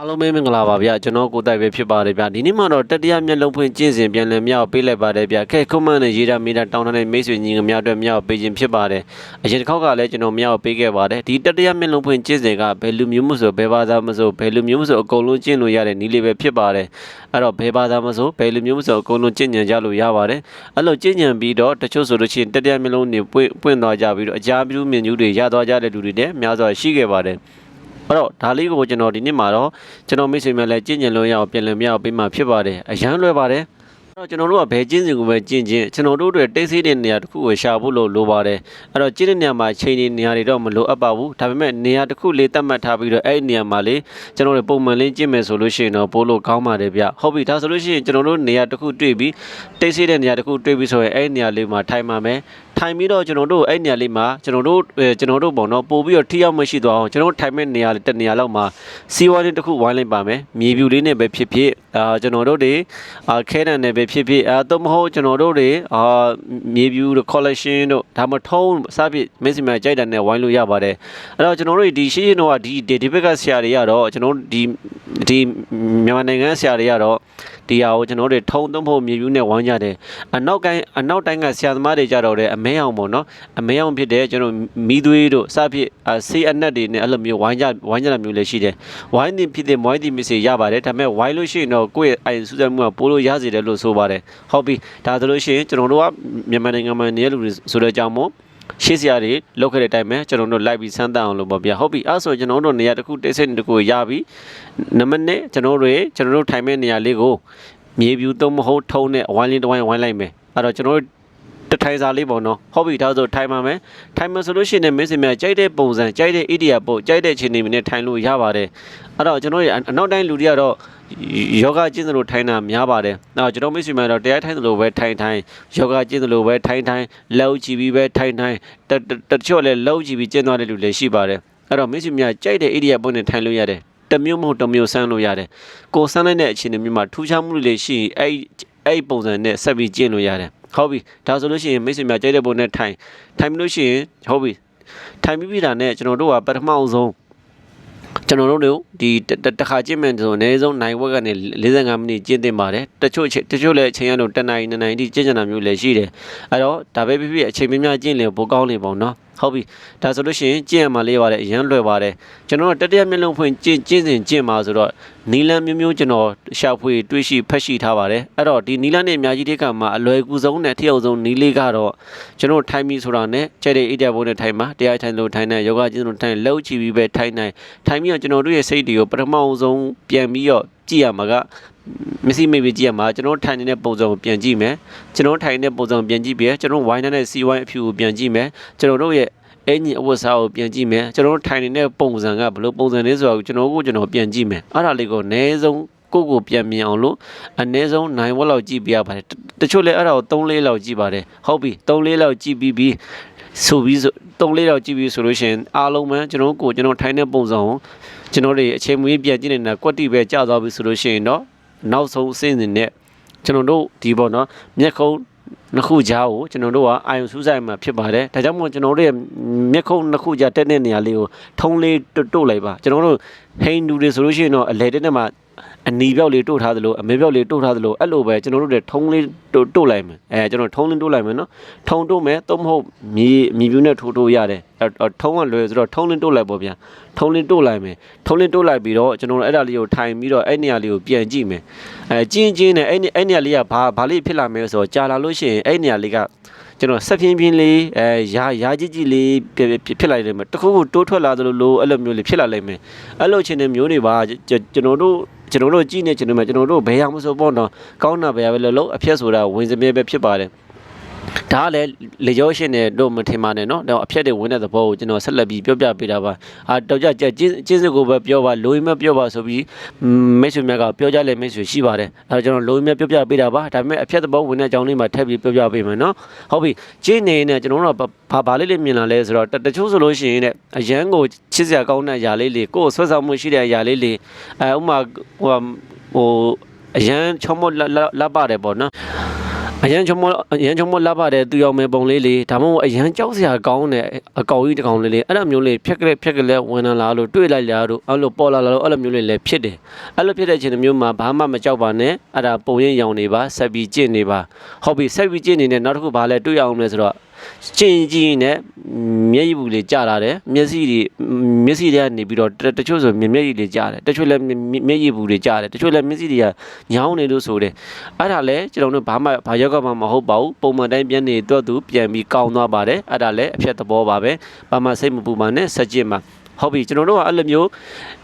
အားလုံးပဲမင်္ဂလာပါဗျကျွန်တော်ကိုတိုက်ပဲဖြစ်ပါတယ်ဗျဒီနေ့မှတော့တတိယမျက်လုံးဖွင့်ကျင့်စဉ်ပြန်လည်မြောက်ပေးလိုက်ပါတယ်ဗျခဲကွန်မန့်နဲ့ရေးတာမိတာတောင်းတဲ့မိတ်ဆွေညီငယ်များအတွက်မြောက်ပေးခြင်းဖြစ်ပါတယ်အရင်တစ်ခေါက်ကလည်းကျွန်တော်မြောက်ပေးခဲ့ပါတယ်ဒီတတိယမျက်လုံးဖွင့်ကျင့်စဉ်ကဘယ်လူမျိုးမဆိုဘယ်ဘာသာမဆိုဘယ်လူမျိုးမဆိုအကုန်လုံးကျင့်လို့ရတဲ့နည်းလေးပဲဖြစ်ပါတယ်အဲ့တော့ဘယ်ဘာသာမဆိုဘယ်လူမျိုးမဆိုအကုန်လုံးကျင့်ကြံကြလို့ရပါတယ်အဲ့လိုကျင့်ကြံပြီးတော့တချို့ဆိုလို့ရှိရင်တတိယမျက်လုံးနေပွင့်ပွင့်သွားကြပြီးတော့အကြမ်းပြူးမြင်ကျူးတွေရသွားကြတဲ့လူတွေလည်းများစွာရှိခဲ့ပါတယ် အဲ့တော့ဒါလေးကိုကျွန်တော်ဒီနေ့မှာတော့ကျွန်တော်မိတ်ဆွေများလည်းကြင်ကြင်လို့ရအောင်ပြန်လည်မြောက်ပေးမှဖြစ်ပါတယ်အရန်လွယ်ပါတယ်အဲ့တော့ကျွန်တော်တို့ကဘယ်ကျင်းစဉ်ကိုပဲကျင့်ချင်းကျွန်တော်တို့တွေတိတ်ဆိတ်တဲ့နေရာတစ်ခုကိုရှာဖို့လို့လိုပါတယ်အဲ့တော့ကျင့်တဲ့နေရာမှာချိန်နေနေရာတွေတော့မလိုအပ်ပါဘူးဒါပေမဲ့နေရာတစ်ခုလေးသတ်မှတ်ထားပြီးတော့အဲ့ဒီနေရာမှာလေးကျွန်တော်တို့ပုံမှန်လေးကျင့်မယ်ဆိုလို့ရှိရင်တော့ပို့လို့ကောင်းပါတယ်ဗျဟုတ်ပြီဒါဆိုလို့ရှိရင်ကျွန်တော်တို့နေရာတစ်ခုတွေ့ပြီးတိတ်ဆိတ်တဲ့နေရာတစ်ခုတွေ့ပြီးဆိုရင်အဲ့ဒီနေရာလေးမှာထိုင်ပါမယ် ထိုင်ပြီးတော့ကျွန်တော်တို့အဲ့နေရာလေးမှာကျွန်တော်တို့အဲကျွန်တော်တို့ပေါ့နော်ပို့ပြီးတော့ထိရောက်မရှိသွားအောင်ကျွန်တော်တို့ထိုင်မဲ့နေရာလေးတစ်နေရာလောက်မှာစီဝါလေးတစ်ခုဝိုင်းလိုက်ပါမယ်မြေပြူလေးနဲ့ပဲဖြစ်ဖြစ်အာကျွန်တော်တို့တွေအာခဲတန်နဲ့ပဲဖြစ်ဖြစ်အာတော့မဟုတ်ကျွန်တော်တို့တွေအာမြေပြူတို့ collection တို့ဒါမှထုံးစသဖြင့်မင်းစီမကြိုက်တယ်နဲ့ဝိုင်းလို့ရပါတယ်အဲ့တော့ကျွန်တော်တို့ဒီရှေ့တော့ဒီဒီဘက်ကဆရာတွေကတော့ကျွန်တော်ဒီဒီမြန်မာနိုင်ငံဆရာတွေကတော့ဒီဟာကိုကျွန်တော်တို့ထုံးသုံးဖို့မြေပြူနဲ့ဝိုင်းကြတယ်အနောက်ကိုင်းအနောက်တိုင်းကဆရာသမားတွေကြတော့တဲ့အမဲအောင်ပေါ့နော်အမဲအောင်ဖြစ်တဲ့ကျွန်တော်မီးသွေးတို့စဖြင့်ဆေးအနက်တွေနဲ့အဲ့လိုမျိုးဝိုင်းကြဝိုင်းကြတာမျိုးလည်းရှိတယ်ဝိုင်းတင်ဖြစ်တဲ့ဝိုင်းတင်မစ်စေရပါတယ်ဒါပေမဲ့ဝိုင်းလို့ရှိရင်တော့ကိုယ့်ရဲ့အိုင်စူးစမ်းမှုကပိုးလို့ရစေတယ်လို့ဆိုပါတယ်ဟုတ်ပြီဒါဆိုလို့ရှိရင်ကျွန်တော်တို့ကမြန်မာနိုင်ငံမှာနေတဲ့လူတွေဆိုတဲ့အကြောင်းမို့ရှေ့စရာတွေလောက်ခဲ့တဲ့အတိုင်းပဲကျွန်တော်တို့လိုက်ပြီးစမ်းသပ်အောင်လုပ်ပါဗျာဟုတ်ပြီအဲ့ဆိုကျွန်တော်တို့နေရာတစ်ခုတိတ်ဆိတ်တစ်ခုရပြီနံပါတ်1ကျွန်တော်တို့တွေကျွန်တော်တို့ထိုင်မဲ့နေရာလေးကိုမြေပြူသုံးမဟုတ်ထုံးနဲ့အဝိုင်းလေးတစ်ဝိုင်းဝိုင်းလိုက်မယ်အဲ့တော့ကျွန်တော်တို့ တထိုင်စာလေးပေါ့နော်ဟုတ်ပြီဒါဆိုထိုင်ပါမယ်ထိုင်မယ်ဆိုလို့ရှိရင်မင်းစင်မြကြိုက်တဲ့ပုံစံကြိုက်တဲ့ idea ပို့ကြိုက်တဲ့အခြေအနေနဲ့ထိုင်လို့ရပါတယ်အဲ့တော့ကျွန်တော်တို့အနောက်တိုင်းလူတွေကတော့ယောဂကျင့်သလိုထိုင်တာများပါတယ်။နောက်ကျွန်တော်မိတ်ဆွေများတော့တရားထိုင်သလိုပဲထိုင်ထိုင်ယောဂကျင့်သလိုပဲထိုင်ထိုင်လောက်ကြည့်ပြီးပဲထိုင်ထိုင်တတချို့လည်းလောက်ကြည့်ပြီးကျင့်သွားတဲ့လူလည်းရှိပါတယ်။အဲ့တော့မိတ်ဆွေများကြိုက်တဲ့ idea ပုံနဲ့ထိုင်လို့ရတယ်။တစ်မျိုးမဟုတ်တစ်မျိုးဆန်းလို့ရတယ်။ကိုယ်ဆန်းလိုက်တဲ့အခြေအနေမျိုးမှာထူးခြားမှုတွေလည်းရှိရင်အဲ့အဲ့ပုံစံနဲ့ဆက်ပြီးကျင့်လို့ရတယ်။ ဟုတ်ပြီ။ဒါဆိုလို့ရှိရင်မိတ်ဆွေများကြိုက်တဲ့ပုံနဲ့ထိုင်ထိုင်ပြီးလို့ရှိရင်ဟုတ်ပြီ။ထိုင်ပြီးပြီတာနဲ့ကျွန်တော်တို့ကပထမအောင်ဆုံးကျွန်တော်တို့တို့ဒီတခါကျင့်မယ်ဆိုအနည်းဆုံးနိုင်ဝက်ကနေ45မိနစ်ကျင့်သင့်ပါတယ်တချို့တချို့လည်းအချိန်ရတော့တနာရီနှစ်နာရီတိကျင့်ကြတာမျိုးလည်းရှိတယ်အဲ့တော့ဒါပဲဖြစ်ဖြစ်အချိန်များများကျင့်လင်ပိုကောင်းနေပေါ့နော် ဟုတ်ပြီဒါဆိုလို့ရှိရင်ကျင့်ရမှာလေးပါတယ်အရန်လွယ်ပါတယ်ကျွန်တော်တို့တတိယမျက်လုံးဖွင့်ကျင့်ကျင့်စဉ်ကျင့်မှာဆိုတော့နီလန်းမျိုးမျိုးကျွန်တော်ရှာဖွေတွေးရှိဖက်ရှိထားပါတယ်အဲ့တော့ဒီနီလန်းနဲ့အများကြီးတဲ့ကမှာအလွယ်ကူဆုံးနဲ့အထက်အဆုံးနီလေးကတော့ကျွန်တော်ထိုင်ပြီဆိုတာနဲ့ကျဲတဲ့အိတ်တဲ့ဘုံနဲ့ထိုင်မှာတရားထိုင်လို့ထိုင်နေယောဂကျင့်လို့ထိုင်လှုပ်ချပြီးပဲထိုင်နိုင်ထိုင်ပြီးတော့ကျွန်တော်တို့ရဲ့စိတ်တွေကိုပထမအောင်ဆုံးပြန်ပြီးတော့ကြည့်ရမှာက မစီမေးပြီးကြည့်ရမှာကျွန်တော်ထိုင်နေတဲ့ပုံစံကိုပြန်ကြည့်မယ်ကျွန်တော်ထိုင်နေတဲ့ပုံစံကိုပြန်ကြည့်ပြီးကျွန်တော်ဝိုင်းနေတဲ့စီဝိုင်းအဖြူကိုပြန်ကြည့်မယ်ကျွန်တော်တို့ရဲ့အင်ကြီးအဝတ်စားကိုပြန်ကြည့်မယ်ကျွန်တော်တို့ထိုင်နေတဲ့ပုံစံကဘယ်လိုပုံစံလဲဆိုတာကိုကျွန်တော်ကိုကျွန်တော်ပြန်ကြည့်မယ်အဲ့ဒါလေးကိုအနည်းဆုံးကိုကိုပြန်မြင်အောင်လို့အနည်းဆုံး9ဝက်လောက်ကြည့်ပြရပါတယ်တချို့လည်းအဲ့ဒါကို3လေးလောက်ကြည့်ပါတယ်ဟုတ်ပြီ3လေးလောက်ကြည့်ပြီးပြီးဆိုပြီးဆို3လေးလောက်ကြည့်ပြီးဆိုလို့ရှိရင်အားလုံးမှကျွန်တော်ကိုကျွန်တော်ထိုင်တဲ့ပုံစံကိုကျွန်တော်တွေအချိန်မွေးပြန်ကြည့်နေတာကွက်တိပဲကြာသွားပြီဆိုလို့ရှိရင်တော့ နောက်ဆုံးအဆင့်နဲ့ကျွန်တော်တို့ဒီပေါ့နော်မျက်ခုံးနှစ်ခုကြားကိုကျွန်တော်တို့ကအာယုံစူးစိုက်မှာဖြစ်ပါတယ်ဒါကြောင့်မို့ကျွန်တော်တို့ရဲ့မျက်ခုံးနှစ်ခုကြားတက်တဲ့နေရာလေးကိုထုံးလေးတုတ်လိုက်ပါကျွန်တော်တို့ဟိန်ဒူတွေဆိုလို့ရှိရင်တော့အလဲတက်နဲ့မှာ အနီပြောက်လေးတို့ထားသလိုအမဲပြောက်လေးတို့ထားသလိုအဲ့လိုပဲကျွန်တော်တို့တွေထုံးလေးတို့တို့လိုက်မယ်အဲကျွန်တော်ထုံးလေးတို့လိုက်မယ်နော်ထုံတို့မယ်သို့မဟုတ်မြေမြေပြူးနဲ့ထိုးထိုးရတယ်ထုံးကလွယ်ဆိုတော့ထုံးလေးတို့လိုက်ပေါ့ဗျာထုံးလေးတို့လိုက်မယ်ထုံးလေးတို့လိုက်ပြီးတော့ကျွန်တော်တို့အဲ့ဒါလေးကိုထိုင်ပြီးတော့အဲ့နေရာလေးကိုပြန်ကြည့်မယ်အဲကျင်းကျင်းနဲ့အဲ့အဲ့နေရာလေးကဘာဘာလေးဖြစ်လာမယ်ဆိုတော့ကြာလာလို့ရှိရင်အဲ့နေရာလေးကကျွန်တော်ဆက်ပြင်းပြင်းလေးအဲရာရာကြီးကြီးလေးဖြစ်လာလိမ့်မယ်တခုခုတိုးထွက်လာသလိုလိုအဲ့လိုမျိုးလေးဖြစ်လာလိမ့်မယ်အဲ့လိုချင်းတဲ့မျိုးတွေပါကျွန်တော်တို့ ကျွန်တော်တို့ကြည့်နေကျွန်တော်တို့ကျွန်တော်တို့ဘယ်အောင်မဆိုပေါ့နော်ကောင်းတာဘယ်ရပဲလို့လို့အဖြက်ဆိုတာဝင်စမြဲပဲဖြစ်ပါတယ် ဒါကလည်းလေကျောရှင်နဲ့တို့မထင်ပါနဲ့เนาะတော့အဖြက်တွေဝင်တဲ့သဘောကိုကျွန်တော်ဆက်လက်ပြီးပြောပြပေးတာပါအာတော့ကြကျကျင်းကျင်းစစ်ကိုပဲပြောပါလိုရင်းမပြောပါဆိုပြီးမိတ်ဆွေများကပြောကြလဲမိတ်ဆွေရှိပါတယ်အဲကျွန်တော်လိုရင်းမပြောပြပေးတာပါဒါပေမဲ့အဖြက်သဘောဝင်တဲ့အကြောင်းလေးမှာထပ်ပြီးပြောပြပေးမယ်เนาะဟုတ်ပြီကျင်းနေနေကျွန်တော်တို့ဘာဘာလေးလေးမြင်လာလဲဆိုတော့တချို့ဆိုလို့ရှိရင်တဲ့အရန်ကိုချစ်စရာကောင်းတဲ့အရာလေးလေးကိုယ်ဆွဲဆောင်မှုရှိတဲ့အရာလေးလေးအဲဥမာဟိုဟိုအရန်ချောမောလက်ပါတယ်ပေါ့နော် အအရန်ချုံမအရန်ချုံမလာပါတယ်သူရောက်မဲ့ပုံလေးလေးဒါမှမဟုတ်အရန်ကြောက်စရာကောင်းတဲ့အကောင်ကြီးတစ်ကောင်လေးလေးအဲ့လိုမျိုးလေးဖြက်ကလေးဖြက်ကလေးဝင်လာလာလို့တွေ့လိုက်လာလို့အဲ့လိုပေါ်လာလာလို့အဲ့လိုမျိုးလေးလည်းဖြစ်တယ်အဲ့လိုဖြစ်တဲ့အချိန်မျိုးမှာဘာမှမကြောက်ပါနဲ့အဲ့ဒါပုံရင်ရောင်နေပါဆက်ပြီးကြင့်နေပါဟုတ်ပြီဆက်ပြီးကြင့်နေနဲ့နောက်တစ်ခုဘာလဲတွေ့ရအောင်လဲဆိုတော့ ကျင်ကြီးနဲ့မျက်ရည်ဘူးလေးကြာလာတယ်မျက်စိတွေမျက်စိတွေကနေပြီးတော့တတချို့ဆိုမျက်မျက်ရည်တွေကြာတယ်တချို့လည်းမျက်ရည်ဘူးတွေကြာတယ်တချို့လည်းမျက်စိတွေကညောင်းနေလို့ဆိုတယ်အဲ့ဒါလည်းကျွန်တော်တို့ဘာမှဘာရောက်ကမှမဟုတ်ပါဘူးပုံမှန်တိုင်းပြန်နေတော့သူပြန်ပြီးကောင်းသွားပါတယ်အဲ့ဒါလည်းအဖြတ်သဘောပါပဲဘာမှစိတ်မပူပါနဲ့ဆက်ကြည့်ပါ ဟုတ်ပြီကျွန်တော်တို့ကအဲ့လိုမျိုး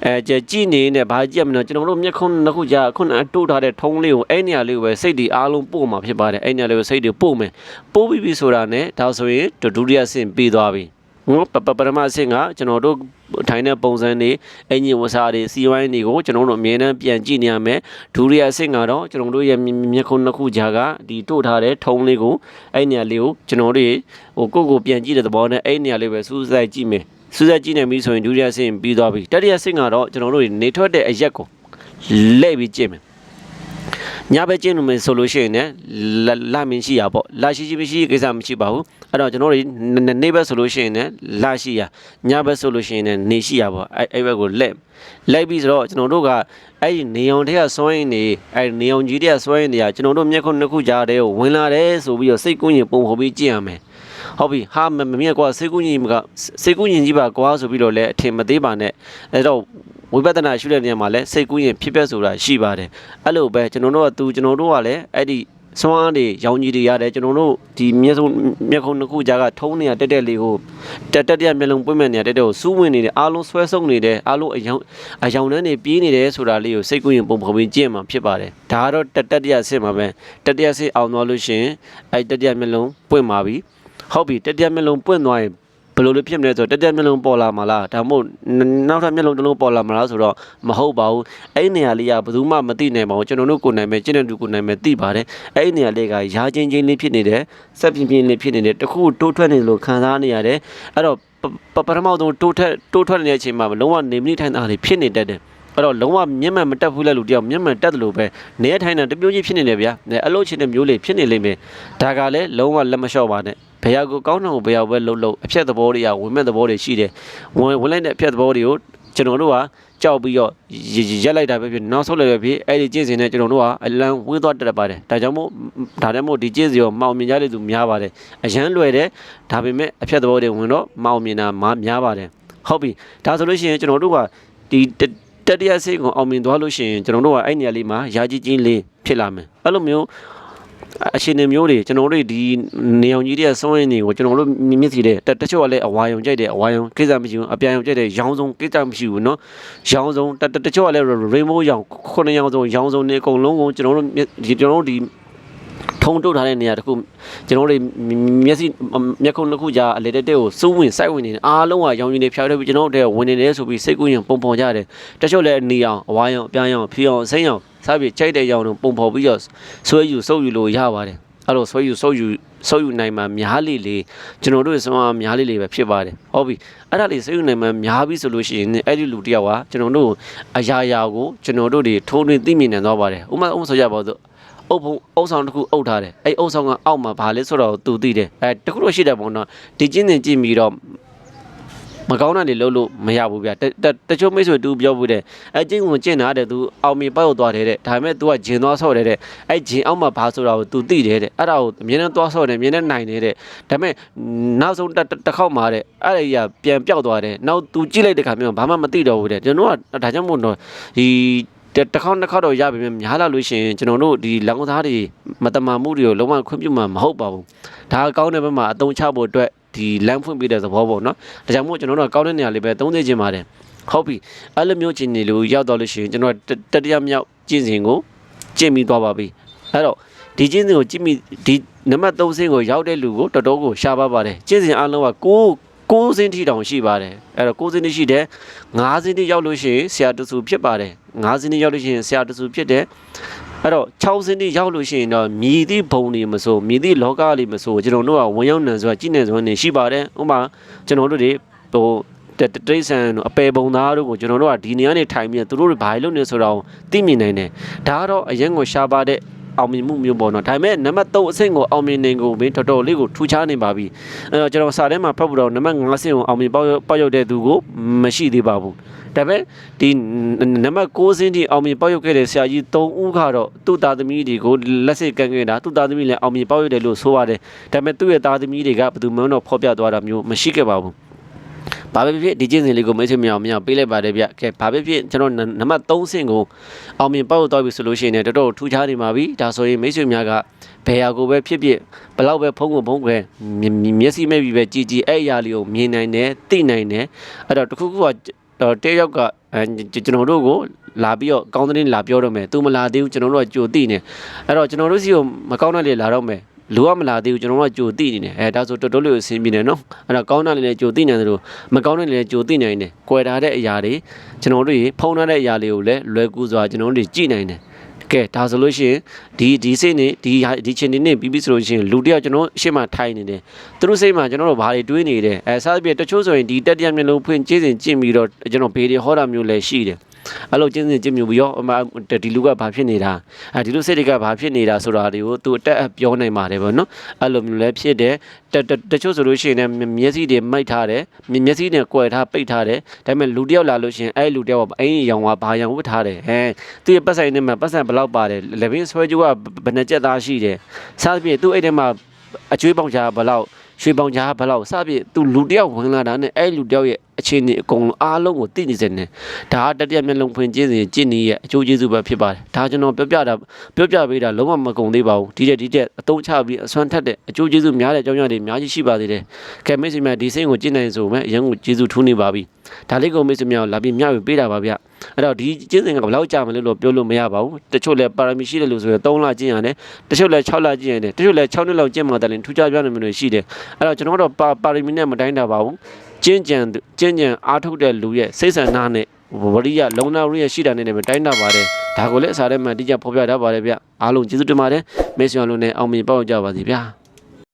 အဲကြကြည့်နေနဲ့ဘာကြည့်ရမလဲကျွန်တော်တို့မျက်ခုံးနှစ်ခုကြာခုနအတိုးထားတဲ့ထုံးလေးကိုအဲ့နေရာလေးကိုပဲစိတ်ဒီအားလုံးပို့မှာဖြစ်ပါတယ်အဲ့နေရာလေးကိုစိတ်တွေပို့မယ်ပို့ပြီးပြီဆိုတာနဲ့ဒါဆိုရင်ဒုတိယဆင့်ပြီးသွားပြီနော်ပပပရမအဆင့်ကကျွန်တော်တို့ထိုင်းတဲ့ပုံစံတွေအင်ဂျင်ဝစားတွေစီဝိုင်းတွေကိုကျွန်တော်တို့အမြဲတမ်းပြန်ကြည့်နေရမယ်ဒုတိယအဆင့်ကတော့ကျွန်တော်တို့ရဲ့မျက်ခုံးနှစ်ခုကြာကဒီတိုးထားတဲ့ထုံးလေးကိုအဲ့နေရာလေးကိုကျွန်တော်တို့ဟိုကိုယ့်ကိုပြန်ကြည့်တဲ့သဘောနဲ့အဲ့နေရာလေးပဲစူးစိုက်ကြည့်မယ် စူးစိုက်ကြည့်နေပြီဆိုရင်ဒုတိယဆင့်ပြီးသွားပြီတတိယဆင့်ကတော့ကျွန်တော်တို့နေထွက်တဲ့အရက်ကိုလှည့်ပြီးကြည့်မယ်ညဘက်ကျင်းလို့မယ်ဆိုလို့ရှိရင်လည်းလာလာမင်းရှိရပေါ့လာရှိရှိမရှိကိစ္စမရှိပါဘူးအဲ့တော့ကျွန်တော်တို့နေဘက်ဆိုလို့ရှိရင်လည်းလာရှိရညဘက်ဆိုလို့ရှိရင်လည်းနေရှိရပေါ့အဲ့အဲ့ဘက်ကိုလက်လိုက်ပြီးဆိုတော့ကျွန်တော်တို့ကအဲ့ဒီနေအောင်တွေကစွန့်ရင်နေအဲ့နေအောင်ကြီးတွေကစွန့်ရင်နေရကျွန်တော်တို့မျက်ခုနှစ်ခုကြားတဲ့ကိုဝင်လာတယ်ဆိုပြီးတော့စိတ်ကူးရင်ပုံဖော်ပြီးကြည့်ရမယ် ဟုတ်ပြီဟာမမြင်ကွာစိတ်ကူးရင်ကစိတ်ကူးရင်ကြီးပါကွာဆိုပြီးတော့လည်းအထင်မသေးပါနဲ့အဲ့တော့ဝိပဿနာရှုတဲ့နေရာမှာလည်းစိတ်ကူးရင်ဖြစ်ပျက်ဆိုတာရှိပါတယ်အဲ့လိုပဲကျွန်တော်တို့ကသူကျွန်တော်တို့ကလည်းအဲ့ဒီစွမ်းအားတွေရောင်ကြီးတွေရတယ်ကျွန်တော်တို့ဒီမျက်စုံမျက်ခုံးတစ်ခုကြားကထုံးနေရတက်တက်လေးကိုတက်တက်ရမျက်လုံးပွင့်မဲ့နေရတက်တက်ကိုစူးဝင်နေတယ်အားလုံးဆွဲဆုံနေတယ်အားလုံးအယောင်အယောင်တန်းနေပြေးနေတယ်ဆိုတာလေးကိုစိတ်ကူးရင်ပုံဖော်ပြီးကြည့်မှဖြစ်ပါတယ်ဒါကတော့တက်တက်ရဆင့်မှာပဲတက်တက်ရဆင့်အောင်သွားလို့ရှိရင်အဲ့တက်တက်မျက်လုံးပွင့်ပါပြီ ဟုတ်ပြီတက်တက်မျက်လုံးပွင့်သွားရင်ဘယ်လိုလုပ်ဖြစ်မလဲဆိုတော့တက်တက်မျက်လုံးပေါ်လာမှာလားဒါမှမဟုတ်နောက်ထပ်မျက်လုံးတစ်လုံးပေါ်လာမှာလားဆိုတော့မဟုတ်ပါဘူးအဲ့ဒီနေရာလေးကဘယ်သူမှမသိနိုင်ပါဘူးကျွန်တော်တို့ကိုယ်နိုင်မယ်ကျင့်တဲ့သူကိုယ်နိုင်မယ်သိပါတယ်အဲ့ဒီနေရာလေးကရာချင်းချင်းလေးဖြစ်နေတယ်ဆက်ပြင်းပြင်းလေးဖြစ်နေတယ်တခုတိုးထွက်နေလို့ခံစားနေရတယ်အဲ့တော့ပပရမောက်ဆုံးတိုးထွက်တိုးထွက်နေတဲ့အချိန်မှာလုံးဝနေမနိထိုင်တာလေးဖြစ်နေတတ်တယ်အဲ့တော့လုံးဝမျက်မှန်မတက်ဘူးလဲလူတယောက်မျက်မှန်တက်တယ်လို့ပဲနေထိုင်တာတပြိုးကြီးဖြစ်နေတယ်ဗျာအလုပ်ချင်းတဲ့မျိုးလေးဖြစ်နေလိမ့်မယ်ဒါကလည်းလုံးဝလက်မလျှော့ပါနဲ့ ဘယ်ရောက်ကိုကောင်းတယ်ကိုဘယ်ရောက်ပဲလှုပ်လှုပ်အဖြတ်သဘောတွေကဝင်မဲ့သဘောတွေရှိတယ်ဝင်ဝင်လိုက်တဲ့အဖြတ်သဘောတွေကိုကျွန်တော်တို့ကကြောက်ပြီးတော့ရက်လိုက်တာပဲဖြစ်နောက်ဆုတ်လိုက်ပဲဖြစ်အဲ့ဒီကျင့်စဉ်နဲ့ကျွန်တော်တို့ကအလံဝေးသွားတက်ပါတယ်ဒါကြောင့်မို့ဒါတည်းမို့ဒီကျင့်စဉ်ကိုမောင်မြင်ကြတဲ့သူများပါတယ်အရန်လွယ်တယ်ဒါပေမဲ့အဖြတ်သဘောတွေဝင်တော့မောင်မြင်တာများပါတယ်ဟုတ်ပြီဒါဆိုလို့ရှိရင်ကျွန်တော်တို့ကဒီတတိယစိတ်ကိုအောင်မြင်သွားလို့ရှိရင်ကျွန်တော်တို့ကအဲ့နေရာလေးမှာယာကြီးကြီးလေးဖြစ်လာမယ်အဲ့လိုမျိုး အရှင်နေမျိုးတွေကျွန်တော်တို့ဒီနေအောင်ကြီးတဲ့ဆုံးရင်းတွေကိုကျွန်တော်တို့မြင့်စီတဲ့တချို့ကလည်းအဝါယုံကြိုက်တယ်အဝါယုံကိစ္စမရှိဘူးအပြန်ယုံကြိုက်တယ်ရောင်စုံကိစ္စမရှိဘူးเนาะရောင်စုံတချို့ကလည်း rainbow ရောင်ခုနှစ်ရောင်စုံရောင်စုံနေအကုန်လုံးကိုကျွန်တော်တို့ဒီကျွန်တော်တို့ဒီထုံတုတ်ထားတဲ့နေရာတခုကျွန်တော်တို့မျက်စိမျက်ခုံးတစ်ခုကြာအလေတက်တဲ့ကိုစိုးဝင်စိုက်ဝင်နေတယ်အားလုံးကရောင်ရည်တွေဖြောက်တယ်ပြီးကျွန်တော်တို့ဝင်နေတယ်ဆိုပြီးစိတ်ကူးရင်ပုံဖော်ကြတယ်တချို့လည်းနေအောင်အဝါရောင်အပြန်ရောင်ဖြီအောင်စိမ့်အောင် စားပြီးကြိုက်တဲ့ရောင်တို့ပုံဖော်ပြီးတော့ဆွဲယူစုပ်ယူလို့ရပါတယ်အဲ့လိုဆွဲယူစုပ်ယူဆုပ်ယူနိုင်မှာများလေလေကျွန်တော်တို့ဆွမ်းအားများလေလေပဲဖြစ်ပါတယ်ဟုတ်ပြီအဲ့ဒါလေးဆုပ်ယူနိုင်မှာများပြီဆိုလို့ရှိရင်အဲ့ဒီလူတယောက်ကကျွန်တော်တို့အရာရာကိုကျွန်တော်တို့တွေထိုးထွင်းသိမြင်နိုင်သွားပါတယ်ဥမာဥမာဆိုကြပါစို့အုပ်ဖုံအုပ်ဆောင်တစ်ခုအုပ်ထားတယ်အဲ့အုပ်ဆောင်ကအောက်မှာဘာလဲဆိုတော့သူသိတယ်အဲတခုတော့ရှိတယ်ပေါ့နော်ဒီကျင်းတင်ကြည့်ပြီးတော့ မကောင်းတာတွေလုပ်လို့မရဘူးဗျတချို့မိတ်ဆွေတူပြောဘူးတဲ့အဲကျင်းကိုကျင့်တာတဲ့ तू အောင်မြင်ပောက်သွားတယ်တဲ့ဒါပေမဲ့ तू ကဂျင်သွားဆော့တယ်တဲ့အဲဂျင်အောက်မှာဘာဆိုတာကို तू သိတယ်တဲ့အဲ့ဒါကိုအမြင်နဲ့သွားဆော့တယ်အမြင်နဲ့နိုင်တယ်တဲ့ဒါပေမဲ့နောက်ဆုံးတစ်ခေါက်မှာတဲ့အဲ့ဒီကပြန်ပြောက်သွားတယ်နောက် तू ကြည့်လိုက်တဲ့ခါမျိုးဘာမှမသိတော့ဘူးတဲ့ကျွန်တော်ကဒါကြောင့်မို့တော့ဒီတစ်ခေါက်နှစ်ခေါက်တော့ရပြီများများလာလို့ရှိရင်ကျွန်တော်တို့ဒီလောင်သားတွေမတမာမှုတွေကိုလုံးဝခွင့်ပြုမှာမဟုတ်ပါဘူးဒါကောင်းတဲ့ဘက်မှာအတုံးချဖို့အတွက် ဒီလမ်းဖွင့်ပေးတဲ့သဘောပေါ့နော်ဒါကြောင့်မို့ကျွန်တော်တို့ကောင်းတဲ့နေရာလေးပဲသုံးသိခြင်းပါတယ်ဟုတ်ပြီအဲ့လိုမျိုးကျင်နေလို့ရောက်တော့လို့ရှိရင်ကျွန်တော်တတိယမြောက်ကျင့်စဉ်ကိုကျင့်ပြီးသွားပါပြီအဲ့တော့ဒီကျင့်စဉ်ကိုကြည့်မိဒီနံပါတ်3ဆင်းကိုရောက်တဲ့လူကိုတော်တော်ကိုရှားပါပါတယ်ကျင့်စဉ်အလုံးကကို6စင်းထိတောင်ရှိပါတယ်အဲ့တော့6စင်းထိရှိတယ်5စင်းထိရောက်လို့ရှိရင်ဆရာတဆူဖြစ်ပါတယ်5စင်းထိရောက်လို့ရှိရင်ဆရာတဆူဖြစ်တယ် အဲ့တော့6စင်းတိရောက်လို့ရှိရင်တော့မြည်သည့်ဘုံတွေမဆိုမြည်သည့်လောကလေးမဆိုကျွန်တော်တို့ကဝင်ရောက်နေဆိုတာကြည်နေစွမ်းနေရှိပါတယ်ဥပမာကျွန်တော်တို့တွေဟိုတတိဆန်တို့အပေပုံသားတို့ကိုကျွန်တော်တို့ကဒီနေရာနေထိုင်ပြီးသူတို့တွေဘာလုပ်နေဆိုတော့သိမြင်နိုင်တယ်ဒါကတော့အရင်ကရှားပါတဲ့ အောင်မြင်မှုမျိုးပေါ့နော်ဒါပေမဲ့နံပါတ်3အဆင့်ကိုအောင်မြင်နေကိုမင်းတော်တော်လေးကိုထူခြားနေပါပြီအဲတော့ကျွန်တော်စာထဲမှာဖတ်ဖို့တော့နံပါတ်5အဆင့်ကိုအောင်မြင်ပေါက်ပေါက်ရောက်တဲ့သူကိုမရှိသေးပါဘူးဒါပေမဲ့ဒီနံပါတ်6ဆင့်ထိအောင်မြင်ပေါက်ရောက်ခဲ့တဲ့ဆရာကြီး3ဦးကတော့သူ့သားသမီးတွေကိုလက်စစ်ကန်ခဲ့တာသူ့သားသမီးလည်းအောင်မြင်ပေါက်ရောက်တယ်လို့ဆိုရတယ်ဒါပေမဲ့သူ့ရဲ့သားသမီးတွေကဘယ်သူမှတော့ဖော်ပြသွားတာမျိုးမရှိခဲ့ပါဘူး ဘာပဲဖြစ်ဖြစ်ဒီကျင့်စဉ်လေးကိုမိတ်ဆွေများအောင်များပေးလိုက်ပါတယ်ဗျကဲဘာပဲဖြစ်ကျွန်တော်နံပါတ်3ဆင့်ကိုအောင်မြင်ပေါက်တော့ပြီဆိုလို့ရှိရင်လည်းတော်တော်ထူးခြားနေပါပြီဒါဆိုရင်မိတ်ဆွေများကဘယ်ဟာကိုပဲဖြစ်ဖြစ်ဘလောက်ပဲဖုံးကိုဖုံးခွဲမျက်စိမဲ့ပြီးပဲကြည်ကြည်အဲ့အရာလေးကိုမြင်နိုင်တယ်သိနိုင်တယ်အဲ့တော့တခုခုကတော့တဲရောက်ကအဲကျွန်တော်တို့ကိုလာပြီးတော့ကောင်းတဲ့လာပြောတော့မယ်သူမလာသေးဘူးကျွန်တော်တို့ကကြိုသိနေအဲ့တော့ကျွန်တော်တို့စီကိုမကောင်းတဲ့လေလာတော့မယ် လူကမလာသေးဘူးကျွန်တော်တို့ကကြိုသိနေတယ်အဲဒါဆိုတော်တော်လေးကိုအဆင်ပြေနေနော်အဲ့တော့ကောင်းတာလေးလည်းကြိုသိနေတယ်လို့မကောင်းတဲ့လေးလည်းကြိုသိနိုင်တယ်ကွယ်ထားတဲ့အရာတွေကျွန်တော်တို့ရေဖုံးထားတဲ့အရာလေးကိုလည်းလွယ်ကူစွာကျွန်တော်တို့ကြည့်နိုင်တယ်ကဲဒါဆိုလို့ရှိရင်ဒီဒီစိတ်နဲ့ဒီဟာဒီချင်းနေနဲ့ပြီးပြီဆိုလို့ရှိရင်လူတယောက်ကျွန်တော်ရှေ့မှာထိုင်နေတယ်သူတို့စိတ်မှာကျွန်တော်တို့ဘာတွေတွေးနေတယ်အဲစားပြည့်တချို့ဆိုရင်ဒီတက်တရမျက်လုံးဖွင့်ကျင်းစဉ်ကျင့်ပြီးတော့ကျွန်တော်ဘေးတွေဟောတာမျိုးလည်းရှိတယ် အဲ့လိုကျင်းစဉ်ကျင့်မျိုးပြီးရောအမဒီလူကဘာဖြစ်နေတာအဲဒီလိုစိတ်တွေကဘာဖြစ်နေတာဆိုတာတွေကိုသူအတက်အပြောနိုင်ပါတယ်ဗောနော်အဲ့လိုမျိုးလည်းဖြစ်တယ်တတတချို့ဆိုလို့ရှိရင်လည်းမျက်စိတွေမိုက်ထားတယ်မျက်စိတွေကွယ်ထားပိတ်ထားတယ်ဒါပေမဲ့လူတယောက်လာလို့ရှိရင်အဲ့လူတယောက်ကအိမ်ရောင်ကဘာရောင်ဝတ်ထားတယ်ဟဲသူရဲ့ပတ်ဆိုင်ထဲမှာပတ်ဆိုင်ဘယ်လောက်ပါတယ်လေဘင်းဆွဲကြိုးကဘယ်နှကြက်သားရှိတယ်စားပြည့်သူ့အိမ်ထဲမှာအကျွေးပေါင်ချာဘယ်လောက်ရွှေပေါင်ချာဘယ်လောက်စပြည့်သူလူတယောက်ဝင်လာတာနဲ့အဲ့လူတယောက်ရဲ့ အခြေအနေအကုန်လုံးအားလုံးကိုသိနေစနေဒါကတတိယမျက်လုံးဖွင့်ကျင်းစဉ်ကျင့်နေရဲ့အကျိုးကျေးဇူးပဲဖြစ်ပါတယ်ဒါကျွန်တော်ပြောပြတာပြောပြပေးတာလုံးဝမကုန်သေးပါဘူးဒီတဲ့ဒီတဲ့အတုံးချပြီးအစွမ်းထက်တဲ့အကျိုးကျေးဇူးများတဲ့အကြောင်းအရာတွေအများကြီးရှိပါသေးတယ်ကဲမိတ်ဆွေများဒီစိတ်ကိုကျင့်နိုင်ဆိုမဲ့အရင်ကကျေးဇူးထူးနေပါပြီဒါလေးကိုမိတ်ဆွေများလာပြီးမျှဝေပေးတာပါဗျအဲ့တော့ဒီကျင့်စဉ်ကဘယ်လောက်ကြာမလဲလို့ပြောလို့မရပါဘူးတချို့လဲပါရမီရှိတယ်လို့ဆိုရင်3လကျင့်ရတယ်တချို့လဲ6လကျင့်ရတယ်တချို့လဲ6နှစ်လောက်ကျင့်မှတလည်းထူးခြားပြနေမျိုးတွေရှိတယ်အဲ့တော့ကျွန်တော်တို့ပါပါရမီနဲ့မတိုင်းတာပါဘူး ကျင့်ကြံကျင့်ကြံအားထုတ်တဲ့လူရဲ့စိတ်ဆန္ဒနဲ့ဝရိယလုံနာဝရိယရှိတာနဲ့လည်းတိုင်းတာပါတယ်ဒါကိုလည်းအစားထဲမှာတိကျဖော်ပြထားပါတယ်ဗျအားလုံးကျေးဇူးတင်ပါတယ်မေ့ဆီယွန်လုံးနဲ့အောင်မြင်ပေါ့ကြပါစီဗျာ